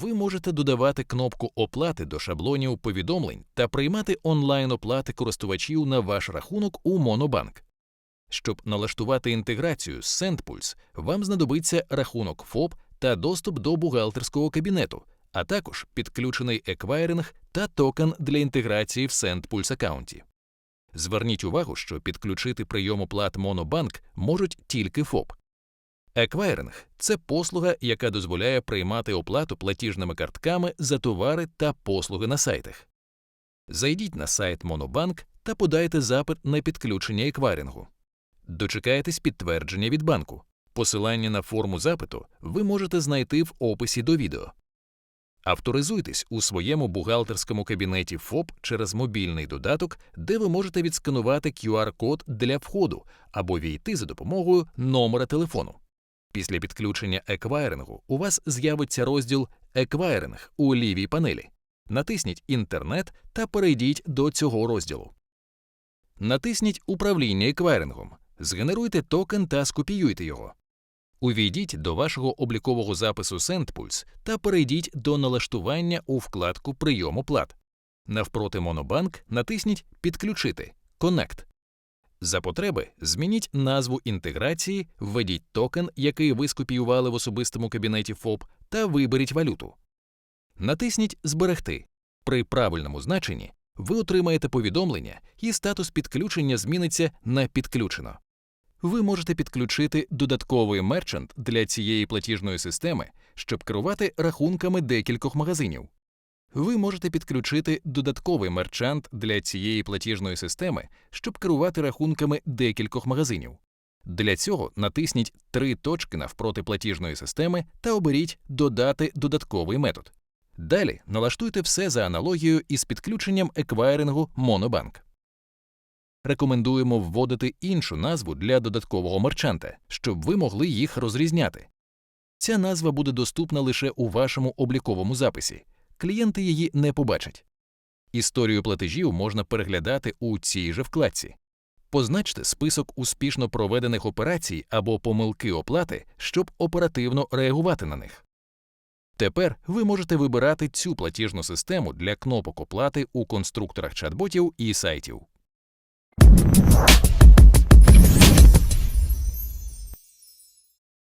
ви можете додавати кнопку оплати до шаблонів повідомлень та приймати онлайн оплати користувачів на ваш рахунок у Монобанк. Щоб налаштувати інтеграцію з SendPulse, вам знадобиться рахунок ФОП та доступ до бухгалтерського кабінету, а також підключений еквайринг та токен для інтеграції в SendPulse аккаунті. Зверніть увагу, що підключити прийом оплат Монобанк можуть тільки ФОП. Еквайринг це послуга, яка дозволяє приймати оплату платіжними картками за товари та послуги на сайтах. Зайдіть на сайт Монобанк та подайте запит на підключення еквайрингу. Дочекайтесь підтвердження від банку. Посилання на форму запиту ви можете знайти в описі до відео. Авторизуйтесь у своєму бухгалтерському кабінеті ФОП через мобільний додаток, де ви можете відсканувати QR-код для входу або війти за допомогою номера телефону. Після підключення еквайрингу у вас з'явиться розділ Еквайринг у лівій панелі. Натисніть Інтернет та перейдіть до цього розділу. Натисніть Управління еквайрингом, згенеруйте токен та скопіюйте його. Увійдіть до вашого облікового запису SendPulse та перейдіть до налаштування у вкладку Прийом оплат. Навпроти Монобанк натисніть Підключити Connect. За потреби змініть назву інтеграції, введіть токен, який ви скопіювали в особистому кабінеті ФОП, та виберіть валюту. Натисніть Зберегти. При правильному значенні ви отримаєте повідомлення, і статус підключення зміниться на підключено. Ви можете підключити додатковий мерчант для цієї платіжної системи, щоб керувати рахунками декількох магазинів. Ви можете підключити додатковий мерчант для цієї платіжної системи, щоб керувати рахунками декількох магазинів. Для цього натисніть три точки навпроти платіжної системи та оберіть Додати додатковий метод. Далі налаштуйте все за аналогією із підключенням еквайрингу Монобанк. Рекомендуємо вводити іншу назву для додаткового мерчанта, щоб ви могли їх розрізняти. Ця назва буде доступна лише у вашому обліковому записі. Клієнти її не побачать. Історію платежів можна переглядати у цій же вкладці. Позначте список успішно проведених операцій або помилки оплати, щоб оперативно реагувати на них. Тепер ви можете вибирати цю платіжну систему для кнопок оплати у конструкторах чат-ботів і сайтів.